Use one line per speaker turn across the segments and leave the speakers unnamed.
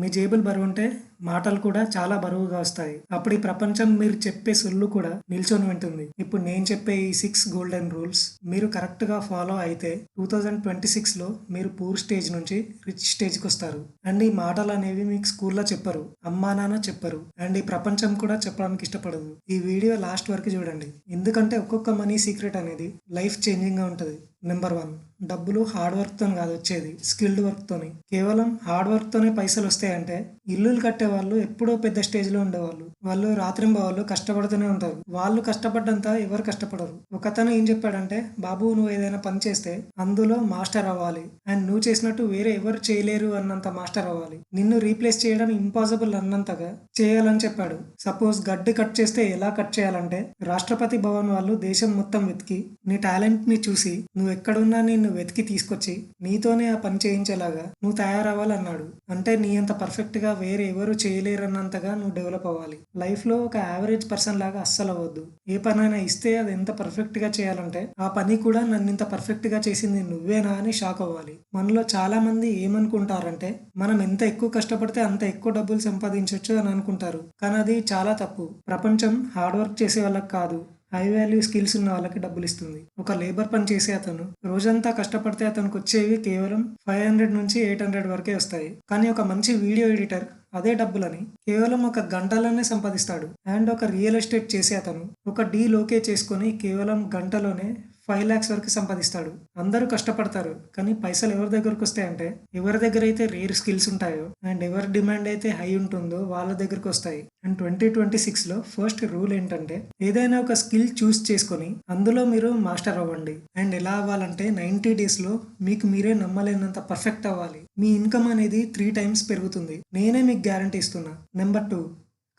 మీ జేబులు బరువు ఉంటే మాటలు కూడా చాలా బరువుగా వస్తాయి. అప్పుడు ఈ ప్రపంచం మీరు చెప్పే సొల్లు కూడా నిల్చొని ఉంటుంది. ఇప్పుడు నేను చెప్పే ఈ సిక్స్ గోల్డెన్ రూల్స్ మీరు కరెక్ట్గా ఫాలో అయితే టూ థౌజండ్ ట్వంటీ సిక్స్లో మీరు పూర్ స్టేజ్ నుంచి రిచ్ స్టేజ్కి వస్తారు. అండ్ ఈ మాటలు అనేవి మీకు స్కూల్లో చెప్పరు అమ్మా నాన్న చెప్పరు అండ్ ఈ ప్రపంచం కూడా చెప్పడానికి ఇష్టపడదు. ఈ వీడియో లాస్ట్ వరకు చూడండి. ఎందుకంటే ఒక్కొక్క మనీ సీక్రెట్ అనేది లైఫ్ చేంజింగ్గా నెంబర్ వన్. డబ్బులు హార్డ్ వర్క్తో కాదు వచ్చేది. స్కిల్డ్ వర్క్తోని కేవలం హార్డ్ వర్క్తోనే పైసలు వస్తాయంటే ఇల్లులు కట్టే వాళ్ళు ఎప్పుడో పెద్ద స్టేజ్లో ఉండేవాళ్ళు. వాళ్ళు రాత్రింబవాళ్ళు కష్టపడుతూనే ఉంటారు. వాళ్ళు కష్టపడ్డంత ఎవరు కష్టపడరు. ఒకతను ఏం చెప్పాడంటే బాబు నువ్వు ఏదైనా పని చేస్తే అందులో మాస్టర్ అవ్వాలి. అండ్ నువ్వు చేసినట్టు వేరే ఎవరు చేయలేరు అన్నంత మాస్టర్ అవ్వాలి. నిన్ను రీప్లేస్ చేయడం ఇంపాసిబుల్ అన్నంతగా చేయాలని చెప్పాడు. సపోజ్ గడ్డి కట్ చేస్తే ఎలా కట్ చేయాలంటే రాష్ట్రపతి భవన్ వాళ్ళు దేశం మొత్తం వెతికి నీ టాలెంట్ని చూసి నువ్వు ఎక్కడున్నా నిన్ను వెతికి తీసుకొచ్చి నీతోనే ఆ పని చేయించేలాగా నువ్వు తయారవ్వాలన్నాడు. అంటే నీ అంత పర్ఫెక్ట్గా వేరే ఎవరు చేయలేరన్నంతగా నువ్వు డెవలప్ అవ్వాలి. లైఫ్లో ఒక యావరేజ్ పర్సన్ లాగా అస్సలు అవ్వద్దు. ఏ పనైనా ఇస్తే అది ఎంత పర్ఫెక్ట్గా చేయాలంటే ఆ పని కూడా నన్ను ఇంత పర్ఫెక్ట్గా చేసింది నువ్వేనా అని షాక్ అవ్వాలి. మనలో చాలామంది ఏమనుకుంటారంటే మనం ఎంత ఎక్కువ కష్టపడితే అంత ఎక్కువ డబ్బులు సంపాదించవచ్చు అని అనుకుంటారు. కానీ అది చాలా తప్పు. ప్రపంచం హార్డ్ వర్క్ చేసే వాళ్ళకి కాదు. హై వాల్యూ స్కిల్స్ ఉన్న వాళ్ళకి డబ్బులు ఇస్తుంది ఒక లేబర్ పని చేసే అతను రోజంతా కష్టపడితే అతనికి వచ్చేవి కేవలం ఫైవ్ హండ్రెడ్ నుంచి ఎయిట్ హండ్రెడ్ వరకే వస్తాయి. కానీ ఒక మంచి వీడియో ఎడిటర్ అదే డబ్బులని కేవలం ఒక గంటలోనే సంపాదిస్తాడు. అండ్ ఒక రియల్ ఎస్టేట్ చేసే అతను ఒక డీల్ ఓకే చేసుకొని కేవలం గంటలోనే ఫైవ్ ల్యాక్స్ వరకు సంపాదిస్తాడు. అందరూ కష్టపడతారు. కానీ పైసలు ఎవరి దగ్గరకు వస్తాయంటే ఎవరి దగ్గర అయితే రేర్ స్కిల్స్ ఉంటాయో అండ్ ఎవరి డిమాండ్ అయితే హై ఉంటుందో వాళ్ళ దగ్గరకు వస్తాయి. అండ్ ట్వంటీ ట్వంటీ సిక్స్లో ఫస్ట్ రూల్ ఏంటంటే ఏదైనా ఒక స్కిల్ చూస్ చేసుకొని అందులో మీరు మాస్టర్ అవ్వండి. అండ్ ఎలా అవ్వాలంటే నైన్టీ డేస్లో మీకు మీరే నమ్మలేనంత పర్ఫెక్ట్ అవ్వాలి. మీ ఇన్కమ్ అనేది త్రీ టైమ్స్ పెరుగుతుంది. నేనే మీకు గ్యారంటీ ఇస్తున్నా. నెంబర్ టూ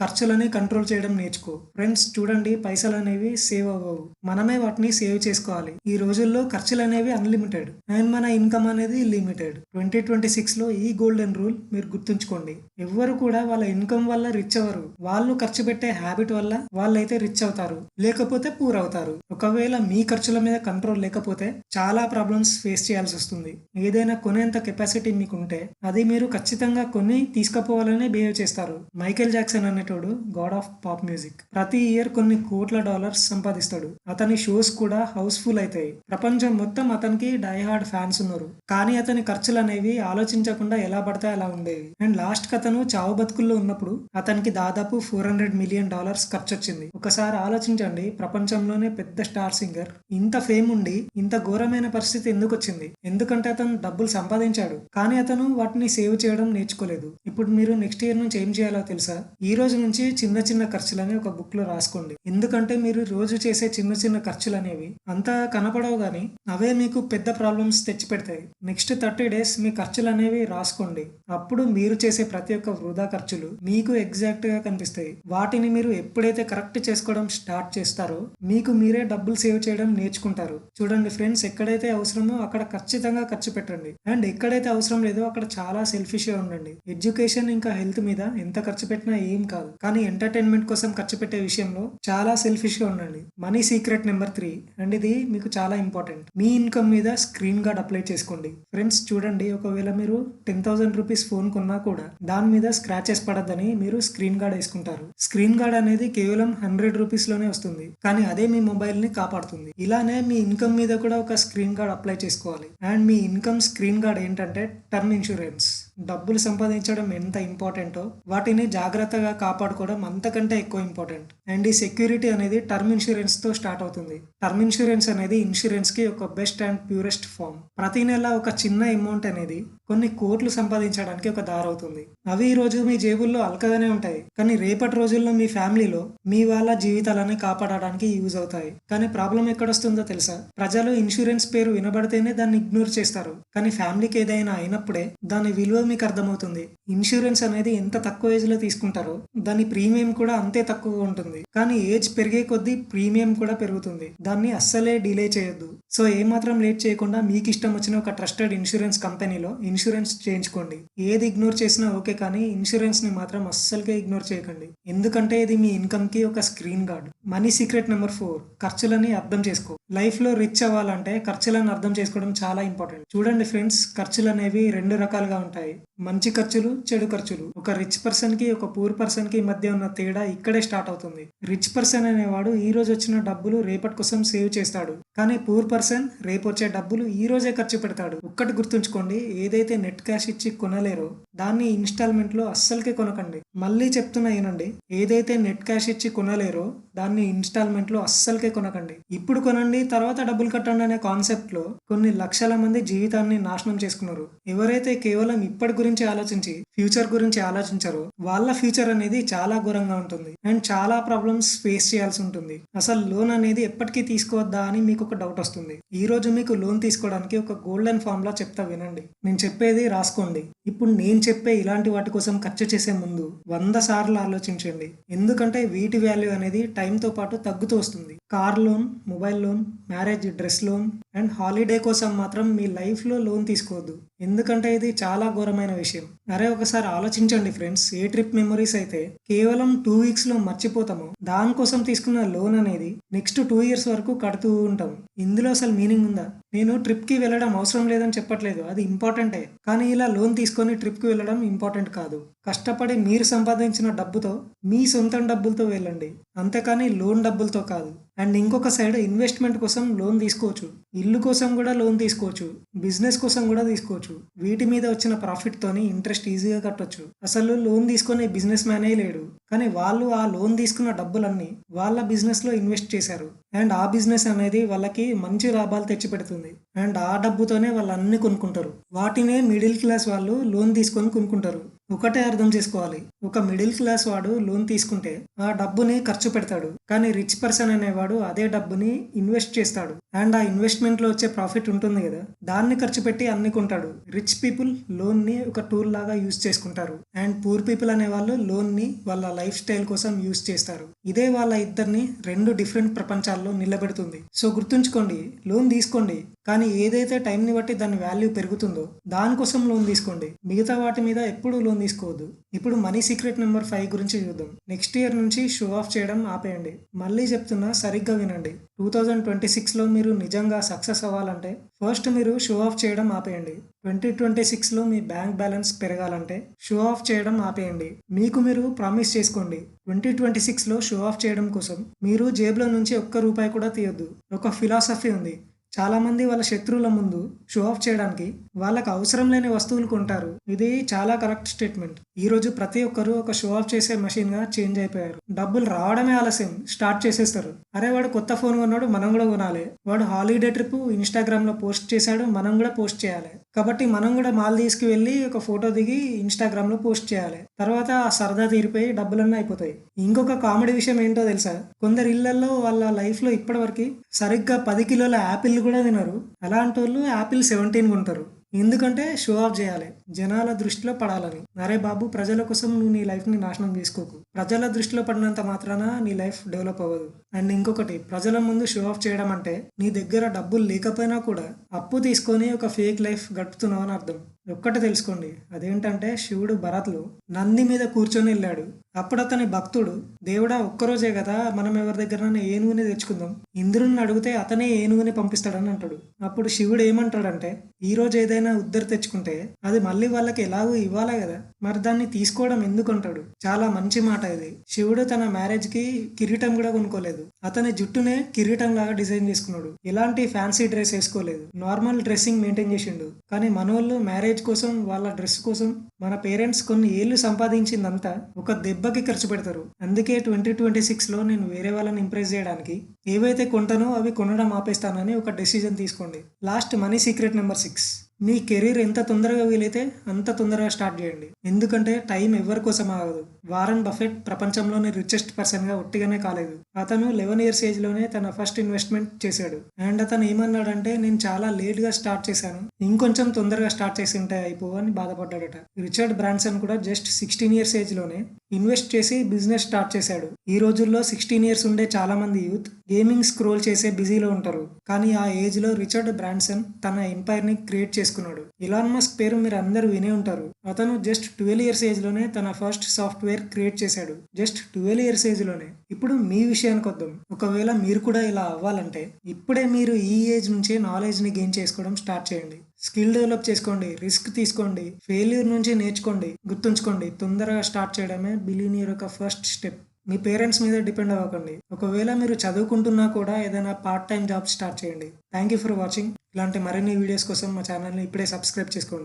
ఖర్చులని కంట్రోల్ చేయడం నేర్చుకో. ఫ్రెండ్స్ చూడండి పైసలు అనేవి సేవ్ అవ్వవు. మనమే వాటిని సేవ్ చేసుకోవాలి. ఈ రోజుల్లో ఖర్చులు అనేవి అన్లిమిటెడ్ అండ్ మన ఇన్కమ్ అనేది లిమిటెడ్ ట్వంటీ ట్వంటీ సిక్స్లో ఈ గోల్డెన్ రూల్ మీరు గుర్తుంచుకోండి. ఎవ్వరు కూడా వాళ్ళ ఇన్కమ్ వల్ల రిచ్ అవ్వరు. వాళ్ళు ఖర్చు పెట్టే హ్యాబిట్ వల్ల వాళ్ళైతే రిచ్ అవుతారు. లేకపోతే పూర్ అవుతారు. ఒకవేళ మీ ఖర్చుల మీద కంట్రోల్ లేకపోతే చాలా ప్రాబ్లమ్స్ ఫేస్ చేయాల్సి వస్తుంది. ఏదైనా కొనేంత కెపాసిటీ మీకు ఉంటే అది మీరు ఖచ్చితంగా కొని తీసుకుపోవాలనే బిహేవ్ చేస్తారు. మైకేల్ జాక్సన్ అనే అనేటోడు గాడ్ ఆఫ్ పాప్ మ్యూజిక్ ప్రతి ఇయర్ కొన్ని కోట్ల డాలర్స్ సంపాదిస్తాడు. అతని షోస్ కూడా హౌస్ఫుల్ అవుతాయి ప్రపంచం మొత్తం అతనికి డైహార్డ్ ఫ్యాన్స్ ఉన్నారు. కానీ అతని ఖర్చులు అనేవి ఆలోచించకుండా ఎలా పడితే అలా ఉండేవి. అండ్ లాస్ట్కి అతను చావు బతుకుల్లో ఉన్నప్పుడు అతనికి దాదాపు ఫోర్ హండ్రెడ్ మిలియన్ డాలర్స్ ఖర్చు వచ్చింది ఒకసారి ఆలోచించండి ప్రపంచంలోనే పెద్ద స్టార్ సింగర్ ఇంత ఫేమ్ ఉండి ఇంత ఘోరమైన పరిస్థితి ఎందుకు వచ్చింది? ఎందుకంటే అతను డబ్బులు సంపాదించాడు. కానీ అతను వాటిని సేవ్ చేయడం నేర్చుకోలేదు. ఇప్పుడు మీరు నెక్స్ట్ ఇయర్ నుంచి ఏం చేయాలో తెలుసా? ఈ రోజు నుంచి చిన్న చిన్న ఖర్చులని ఒక బుక్లో రాసుకోండి. ఎందుకంటే మీరు రోజు చేసే చిన్న చిన్న ఖర్చులు అనేవి అంత కనపడవు కానీ అవే మీకు పెద్ద ప్రాబ్లమ్స్ తెచ్చి పెడతాయి నెక్స్ట్ థర్టీ డేస్ మీ ఖర్చులు అనేవి రాసుకోండి. అప్పుడు మీరు చేసే ప్రతి ఒక్క వృధా ఖర్చులు మీకు ఎగ్జాక్ట్గా కనిపిస్తాయి. వాటిని మీరు ఎప్పుడైతే కరెక్ట్ చేసుకోవడం స్టార్ట్ చేస్తారో మీకు మీరే డబ్బులు సేవ్ చేయడం నేర్చుకుంటారు. చూడండి ఫ్రెండ్స్ ఎక్కడైతే అవసరమో అక్కడ ఖచ్చితంగా ఖర్చు పెట్టండి. అండ్ ఎక్కడైతే అవసరం లేదో అక్కడ చాలా సెల్ఫిష్గా ఉండండి. ఎడ్యుకేషన్ ఇంకా హెల్త్ మీద ఎంత ఖర్చు పెట్టినా ఏం కాదు. కానీ ఎంటర్టైన్మెంట్ కోసం ఖర్చు పెట్టే విషయంలో చాలా సెల్ఫిష్గా ఉండండి. Money secret number three and ఇది మీకు చాలా ఇంపార్టెంట్ మీ ఇన్కమ్ మీద స్క్రీన్ గార్డ్ అప్లై చేసుకోండి. ఫ్రెండ్స్ చూడండి ఒకవేళ మీరు టెన్ థౌసండ్ రూపీస్ ఫోన్ కొన్నా కూడా దాని మీద స్క్రాచెస్ పడద్దని మీరు స్క్రీన్ గార్డ్ వేసుకుంటారు. స్క్రీన్ గార్డ్ అనేది కేవలం హండ్రెడ్ రూపీస్లోనే వస్తుంది. కానీ అదే మీ మొబైల్ని కాపాడుతుంది. ఇలానే మీ ఇన్కమ్ మీద కూడా ఒక స్క్రీన్ గార్డ్ అప్లై చేసుకోవాలి. అండ్ మీ ఇన్కమ్ స్క్రీన్ గార్డ్ ఏంటంటే టర్మ్ ఇన్సూరెన్స్ డబ్బులు సంపాదించడం ఎంత ఇంపార్టెంటో వాటిని జాగ్రత్తగా కాపాడుకోవడం అంతకంటే ఎక్కువ ఇంపార్టెంట్. అండ్ ఈ సెక్యూరిటీ అనేది టర్మ్ ఇన్సూరెన్స్తో స్టార్ట్ అవుతుంది. టర్మ్ ఇన్సూరెన్స్ అనేది ఇన్సూరెన్స్కి ఒక బెస్ట్ అండ్ ప్యూరెస్ట్ ఫామ్. ప్రతి నెల ఒక చిన్న అమౌంట్ అనేది కొన్ని కోట్లు సంపాదించడానికి ఒక దారి అవుతుంది. అవి ఈ రోజు మీ జేబుల్లో అల్కగానే ఉంటాయి. కానీ రేపటి రోజుల్లో మీ ఫ్యామిలీలో మీ వాళ్ళ జీవితాలని కాపాడడానికి యూజ్ అవుతాయి. కానీ ప్రాబ్లం ఎక్కడొస్తుందో తెలుసా? ప్రజలు ఇన్సూరెన్స్ పేరు వినబడితేనే దాన్ని ఇగ్నోర్ చేస్తారు. కానీ ఫ్యామిలీకి ఏదైనా అయినప్పుడే దాని విలువ మీకు అర్థమవుతుంది. ఇన్సూరెన్స్ అనేది ఎంత తక్కువ ఏజ్లో తీసుకుంటారో దాని ప్రీమియం కూడా అంతే తక్కువగా ఉంటుంది. కానీ ఏజ్ పెరిగే కొద్దీ ప్రీమియం కూడా పెరుగుతుంది. దాన్ని అస్సలే డిలే చేయొద్దు. సో ఏమాత్రం లేట్ చేయకుండా మీకు ఇష్టం వచ్చిన ఒక ట్రస్టెడ్ ఇన్సూరెన్స్ కంపెనీలో ఇన్సూరెన్స్ చేయించుకోండి. ఏది ఇగ్నోర్ చేసినా ఓకే కానీ ఇన్సూరెన్స్ని మాత్రం అస్సలుకే ఇగ్నోర్ చేయకండి. ఎందుకంటే ఇది మీ ఇన్కమ్కి ఒక screen guard. Money secret number four ఖర్చులని అర్థం చేసుకో. లైఫ్లో రిచ్ అవ్వాలంటే ఖర్చులను అర్థం చేసుకోవడం చాలా ఇంపార్టెంట్. చూడండి ఫ్రెండ్స్ ఖర్చులు అనేవి రెండు రకాలుగా ఉంటాయి. మంచి ఖర్చులు చెడు ఖర్చులు. ఒక రిచ్ పర్సన్కి ఒక పూర్ పర్సన్కి మధ్య ఉన్న తేడా ఇక్కడే స్టార్ట్ అవుతుంది. రిచ్ పర్సన్ అనేవాడు ఈ రోజు వచ్చిన డబ్బులు రేపటి కోసం సేవ్ చేస్తాడు. కానీ పూర్ పర్సన్ రేపు వచ్చే డబ్బులు ఈ రోజే ఖర్చు పెడతాడు. ఒక్కటి గుర్తుంచుకోండి ఏదైతే నెట్ క్యాష్ ఇచ్చి కొనలేరో దాన్ని ఇన్స్టాల్మెంట్లో అస్సలకే కొనకండి. మళ్ళీ చెప్తున్నా ఏనండి ఏదైతే నెట్ క్యాష్ ఇచ్చి కొనలేరో దాన్ని ఇన్స్టాల్మెంట్లో అస్సలకే కొనకండి. ఇప్పుడు కొనండి తర్వాత డబ్బులు కట్టండి అనే కాన్సెప్ట్లో కొన్ని లక్షల మంది జీవితాన్ని నాశనం చేసుకున్నారు. ఎవరైతే కేవలం ఇప్పటి గురించి ఆలోచించి ఫ్యూచర్ గురించి ఆలోచించారో వాళ్ళ ఫ్యూచర్ అనేది చాలా ఘోరంగా ఉంటుంది. అండ్ చాలా ప్రాబ్లమ్స్ ఫేస్ చేయాల్సి ఉంటుంది. అసలు లోన్ అనేది ఎప్పటికీ తీసుకోవద్దా అని మీకు ఒక డౌట్ వస్తుంది. ఈ రోజు మీకు లోన్ తీసుకోవడానికి ఒక గోల్డెన్ ఫార్ములా చెప్తా వినండి. నేను చెప్పేది రాసుకోండి. ఇప్పుడు నేను చెప్పే ఇలాంటి వాటి కోసం ఖర్చు చేసే ముందు వంద సార్లు ఆలోచించండి. ఎందుకంటే వీటి వాల్యూ అనేది టైంతో పాటు తగ్గుతూ వస్తుంది. Car loan mobile loan marriage dress loan and holiday కోసం మాత్రం మీ లైఫ్లో లోన్ తీసుకోవద్దు. ఎందుకంటే ఇది చాలా ఘోరమైన విషయం. అరే ఒకసారి ఆలోచించండి ఫ్రెండ్స్ ఏ ట్రిప్ మెమరీస్ అయితే కేవలం టూ వీక్స్లో మర్చిపోతామో దానికోసం తీసుకున్న లోన్ అనేది నెక్స్ట్ టూ ఇయర్స్ వరకు కడుతూ ఉంటాం. ఇందులో అసలు మీనింగ్ ఉందా? నేను ట్రిప్కి వెళ్ళడం అవసరం లేదని చెప్పట్లేదు అది ఇంపార్టెంటే. కానీ ఇలా లోన్ తీసుకొని ట్రిప్కి వెళ్ళడం ఇంపార్టెంట్ కాదు. కష్టపడి మీరు సంపాదించిన డబ్బుతో మీ సొంత డబ్బులతో వెళ్ళండి. అంతేకాని లోన్ డబ్బులతో కాదు. అండ్ ఇంకొక సైడ్ ఇన్వెస్ట్మెంట్ కోసం లోన్ తీసుకోవచ్చు. ఇల్లు కోసం కూడా లోన్ తీసుకోవచ్చు. బిజినెస్ కోసం కూడా తీసుకోవచ్చు. వీటి మీద వచ్చిన ప్రాఫిట్ తోని ఇంట్రెస్ట్ ఈజీగా కట్టొచ్చు. అసలు లోన్ తీసుకునే బిజినెస్ మ్యానే లేడు. కానీ వాళ్ళు ఆ లోన్ తీసుకున్న డబ్బులన్నీ వాళ్ళ బిజినెస్లో ఇన్వెస్ట్ చేశారు. అండ్ ఆ బిజినెస్ అనేది వాళ్ళకి మంచి లాభాలు తెచ్చిపెడుతుంది అండ్ ఆ డబ్బుతోనే వాళ్ళు అన్ని కొనుక్కుంటారు. వాటినే మిడిల్ క్లాస్ వాళ్ళు లోన్ తీసుకొని కొనుక్కుంటారు. ఒకటే అర్థం చేసుకోవాలి. ఒక మిడిల్ క్లాస్ వాడు లోన్ తీసుకుంటే ఆ డబ్బుని ఖర్చు పెడతాడు. కానీ రిచ్ పర్సన్ అనేవాడు అదే డబ్బుని ఇన్వెస్ట్ చేస్తాడు. అండ్ ఆ ఇన్వెస్ట్మెంట్లో వచ్చే ప్రాఫిట్ ఉంటుంది కదా దాన్ని ఖర్చు పెట్టి అన్ని కొంటాడు. రిచ్ పీపుల్ లోన్ని ఒక టూల్ లాగా యూజ్ చేసుకుంటారు. అండ్ పూర్ పీపుల్ అనే వాళ్ళు లోన్ని వాళ్ళ లైఫ్ స్టైల్ కోసం యూజ్ చేస్తారు. ఇదే వాళ్ళ ఇద్దరిని రెండు డిఫరెంట్ ప్రపంచాల్లో నిలబెడుతుంది. సో గుర్తుంచుకోండి లోన్ తీసుకోండి కానీ ఏదైతే టైంని బట్టి దాని వాల్యూ పెరుగుతుందో దానికోసం లోన్ తీసుకోండి. మిగతా వాటి మీద ఎప్పుడూ లోన్ తీసుకోవద్దు. ఇప్పుడు మనీ సీక్రెట్ నెంబర్ ఫైవ్ గురించి చూద్దాం. నెక్స్ట్ ఇయర్ నుంచి షో ఆఫ్ చేయడం ఆపేయండి. మళ్ళీ చెప్తున్నా సరిగ్గా వినండి. టూ థౌజండ్ ట్వంటీ సిక్స్లో మీరు నిజంగా సక్సెస్ అవ్వాలంటే ఫస్ట్ మీరు షో ఆఫ్ చేయడం ఆపేయండి. ట్వంటీ ట్వంటీ సిక్స్లో మీ బ్యాంక్ బ్యాలెన్స్ పెరగాలంటే షో ఆఫ్ చేయడం ఆపేయండి. మీకు మీరు ప్రామిస్ చేసుకోండి. ట్వంటీ ట్వంటీ సిక్స్లో షో ఆఫ్ చేయడం కోసం మీరు జేబులో నుంచి ఒక్క రూపాయి కూడా తీయొద్దు. ఒక ఫిలాసఫీ ఉంది. చాలా మంది వాళ్ళ శత్రువుల ముందు షో ఆఫ్ చేయడానికి వాళ్ళకి అవసరం లేని వస్తువులు కొంటారు. ఇది చాలా కరెక్ట్ స్టేట్మెంట్ ఈ రోజు ప్రతి ఒక్కరు ఒక షో ఆఫ్ చేసే మెషిన్గా చేంజ్ అయిపోయారు. డబ్బులు రావడమే ఆలస్యం. స్టార్ట్ చేసేస్తారు. అరే వాడు కొత్త ఫోన్ కొన్నాడు మనం కూడా కొనాలి. వాడు హాలిడే ట్రిప్ ఇన్స్టాగ్రామ్లో పోస్ట్ చేశాడు మనం కూడా పోస్ట్ చేయాలి. కాబట్టి మనం కూడా మాల్ తీసుకువెళ్ళి ఒక ఫోటో దిగి ఇన్స్టాగ్రామ్లో పోస్ట్ చేయాలి. తర్వాత ఆ సరదా తీరిపోయి డబ్బులన్నీ అయిపోతాయి. ఇంకొక కామెడీ విషయం ఏంటో తెలుసా? కొందరు ఇళ్ళలో వాళ్ళ లైఫ్లో ఇప్పటివరకు సరిగ్గా పది కిలోల యాపిల్ కూడా తినరు అలాంటి వాళ్ళు యాపిల్ సెవెంటీన్ కొంటారు. ఎందుకంటే షో ఆఫ్ చేయాలి. జనాల దృష్టిలో పడాలని. అరే బాబు ప్రజల కోసం నువ్వు నీ లైఫ్ని నాశనం చేసుకోకు. ప్రజల దృష్టిలో పడినంత మాత్రాన నీ లైఫ్ డెవలప్ అవ్వదు. అండ్ ఇంకొకటి ప్రజల ముందు షో ఆఫ్ చేయడం అంటే నీ దగ్గర డబ్బులు లేకపోయినా కూడా అప్పు తీసుకొని ఒక ఫేక్ లైఫ్ గడుపుతున్నావు అని అర్థం. ఒక్కటి తెలుసుకోండి. అదేంటంటే శివుడు భరత్లో నంది మీద కూర్చొని వెళ్ళాడు. అప్పుడు అతని భక్తుడు దేవుడా ఒక్కరోజే కదా మనం ఎవరి దగ్గర ఏనుగుని తెచ్చుకుందాం? ఇంద్రుని అడిగితే అతనే ఏనుగుని పంపిస్తాడని అంటాడు. అప్పుడు శివుడు ఏమంటాడంటే ఈ రోజు ఏదైనా ఉద్దరి తెచ్చుకుంటే అది మళ్ళీ వాళ్ళకి ఎలాగో ఇవ్వాలా కదా? మరి దాన్ని తీసుకోవడం ఎందుకు అంటాడు చాలా మంచి మాట ఇది. శివుడు తన మ్యారేజ్కి కిరీటం కూడా కొనుక్కోలేదు. అతని జుట్టునే కిరీటం లాగా డిజైన్ చేసుకున్నాడు. ఎలాంటి ఫ్యాన్సీ డ్రెస్ వేసుకోలేదు. నార్మల్ డ్రెస్సింగ్ మెయింటైన్ చేసిండు. కానీ మనోళ్ళు మ్యారేజ్ కోసం వాళ్ళ డ్రెస్ కోసం మన పేరెంట్స్ కొన్ని ఏళ్ళు సంపాదించిందంతా ఒక దెబ్బకి ఖర్చు పెడతారు. అందుకే ట్వంటీ ట్వంటీ సిక్స్లో నేను వేరే వాళ్ళని ఇంప్రెస్ చేయడానికి ఏవైతే కొంటానో అవి కొనడం ఆపేస్తానని ఒక డెసిజన్ తీసుకోండి. Last money secret number six మీ కెరీర్ ఎంత తొందరగా వీలైతే అంత తొందరగా స్టార్ట్ చేయండి. ఎందుకంటే టైం ఎవరి కోసం ఆగదు. వారన్ బఫెట్ ప్రపంచంలోనే రిచెస్ట్ పర్సన్గా ఒట్టిగానే కాలేదు. అతను లెవెన్ ఇయర్స్ ఏజ్లోనే తన ఫస్ట్ ఇన్వెస్ట్మెంట్ చేశాడు. అండ్ అతను ఏమన్నాడంటే నేను చాలా లేట్గా స్టార్ట్ చేశాను. ఇంకొంచెం తొందరగా స్టార్ట్ చేసి ఉంటే అయిపో అని బాధపడ్డాడట. రిచర్డ్ బ్రాన్సన్ కూడా జస్ట్ సిక్స్టీన్ ఇయర్స్ ఏజ్లోనే ఇన్వెస్ట్ చేసి బిజినెస్ స్టార్ట్ చేశాడు. ఈ రోజుల్లో సిక్స్టీన్ ఇయర్స్ ఉండే చాలా మంది యూత్ గేమింగ్ స్క్రోల్ చేసే బిజీలో ఉంటారు. కానీ ఆ ఏజ్లో రిచర్డ్ బ్రాన్సన్ తన ఎంపైర్ని క్రియేట్ చేసుకున్నాడు. ఇలాన్ మస్క్ పేరు మీరు అందరూ వినే ఉంటారు. అతను జస్ట్ ట్వెల్వ్ ఇయర్స్ ఏజ్లోనే తన ఫస్ట్ సాఫ్ట్వేర్ క్రియేట్ చేశాడు. జస్ట్ ట్వెల్వ్ ఇయర్స్ ఏజ్లోనే ఇప్పుడు మీ విషయానికి వద్దాం. ఒకవేళ మీరు కూడా ఇలా అవ్వాలంటే ఇప్పుడే మీరు ఈ ఏజ్ నుంచే నాలెడ్జ్ని గెయిన్ చేసుకోవడం స్టార్ట్ చేయండి. స్కిల్ డెవలప్ చేసుకోండి. రిస్క్ తీసుకోండి. ఫెయిల్యూర్ నుంచి నేర్చుకోండి. గుర్తుంచుకోండి. తొందరగా స్టార్ట్ చేయడమే బిలీనియర్ యొక్క ఫస్ట్ స్టెప్. మీ పేరెంట్స్ మీద డిపెండ్ అవ్వకండి. ఒకవేళ మీరు చదువుకుంటున్నా కూడా ఏదైనా పార్ట్ టైం జాబ్ స్టార్ట్ చేయండి. Thank you for watching. ఇలాంటి మరిన్ని వీడియోస్ కోసం మా ఛానల్ని ఇప్పుడే సబ్స్క్రైబ్ చేసుకోండి.